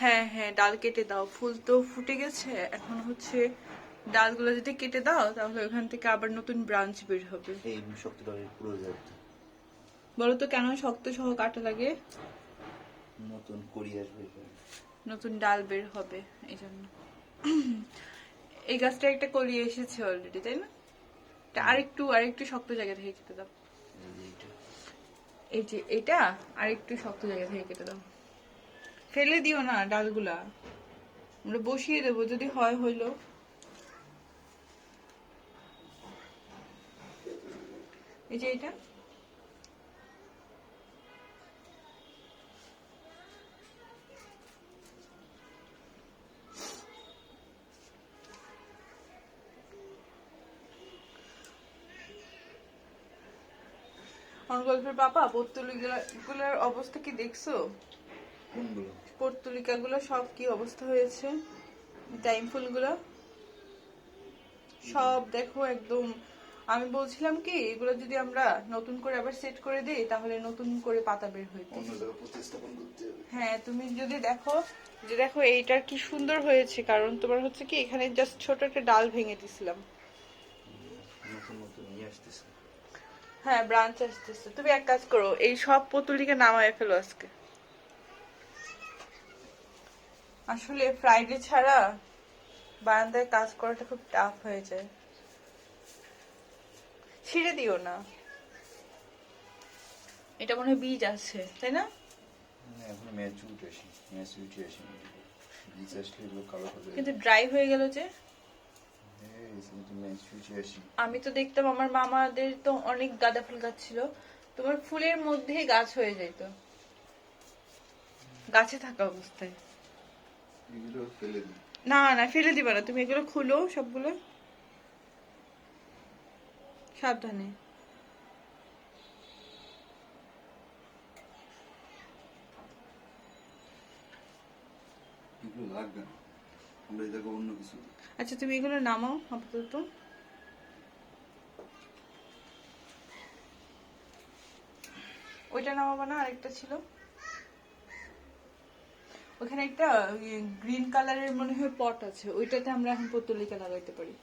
হ্যাঁ হ্যাঁ ডাল কেটে দাও। ফুল তো ফুটে গেছে। এখন হচ্ছে ডালগুলো যদি কেটে দাও তাহলে ওখান থেকে আবার নতুন ব্রাঞ্চ বের হবে। এই শক্তিটা পুরো বলো তো কেন শক্ত সহ কাটা লাগে? নতুন করি আসবে নতুন ডাল বের হবে এই জন্য। এই গাছটা একটা কলিয়ে এসেছে অলরেডি তাই না? এটা আরেকটু আরেকটু শক্ত জায়গা থেকে কেটে দাও। এই যে এটা আরেকটু শক্ত জায়গা থেকে কেটে দাও। ফেলে দিও না ডালগুলা। আমরা বসিয়ে দেবো, যদি হয় হইল। এই যে এটা আমার গল্পের পাপা পর্তুলিকাগুলোর অবস্থা কি দেখছ? পর্তুলিকাগুলো সব কি অবস্থা হয়েছে? টাইম ফুলগুলো? সব দেখো একদম আমি বলছিলাম কি এগুলো যদি আমরা নতুন করে আবার সেট করে দিই তাহলে নতুন করে পাতা বের হবে। হ্যাঁ তুমি যদি দেখো যে দেখো এইটার কি সুন্দর হয়েছে কারণ তোমার হচ্ছে কি এখানে জাস্ট ছোট একটা ডাল ভেঙে দিছিলাম। হ্যাঁ ব্রাঞ্চ আসতেছে। তুমি এক কাজ করো এই সব পতুলিকে নামায় ফেলো আজকে। আসলে ফ্রাইডে ছাড়া বারান্দায় কাজ করাটা খুব টাফ হয়ে যায়। ছিঁড়ে দিও না। এটা মনে হয় বীজ আছে তাই না? এখন ম্যাচ উঠে আসি ম্যাচ বীজ আসলে এগুলো কালো হবে কিন্তু ড্রাই হয়ে গেল যে। আমি তো দেখতাম আমার মামাদের তো অনেক গাঁদা ফুল গাছ ছিল। তোমার ফুলের মধ্যেই গাছ হয়ে যেত গাছে থাকা অবস্থায়। না না ফেলে দিবা না। তুমি এগুলো খুলো সবগুলো। সাবধানে। এগুলো লাগবে না। আমরা এটাকে অন্য কিছু আচ্ছা তুমি এগুলো নামাও আপাতত। ওইটা নামাবো না আরেকটা ছিল। ওখানে একটা গ্রিন কালারের মনে হয় পট আছে, ওইটাতে আমরা এখন পত্তলিকা লাগাইতে পারি।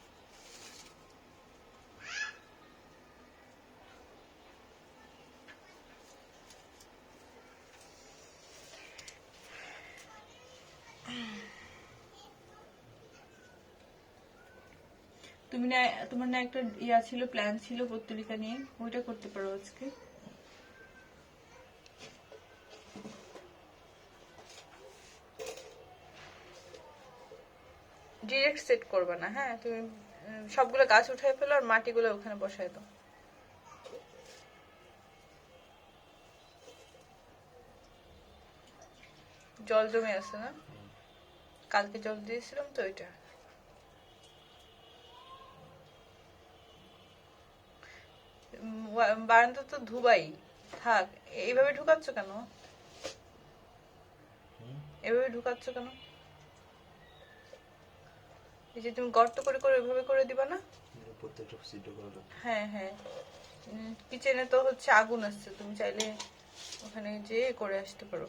তুমি না, তোমার না একটা ইয়া ছিল প্ল্যান ছিল পত্তলিকা নিয়ে, ওইটা করতে পারো আজকে। ডিরেক্ট সেট করবে না হ্যাঁ? তুমি সবগুলো গাছ উঠাই ফেলো আর মাটিগুলো ওখানে বসাই দাও। জল জমে আছে না? কালকে জল দিয়েছিলাম তো ওইটা। বারান্দা তো ধুবাই। থাক এইভাবে ঢুকাচ্ছ কেন? এভাবে ঢুকাচ্ছ কেন? এই যে তুমি গর্ত করে করে ওইভাবে করে দিবা না? প্রত্যেকটা সিদ্ধ করা হ্যাঁ হ্যাঁ। কিচেনে তো হচ্ছে আগুন আসছে তুমি চাইলে ওখানে যেয়ে করে আসতে পারো।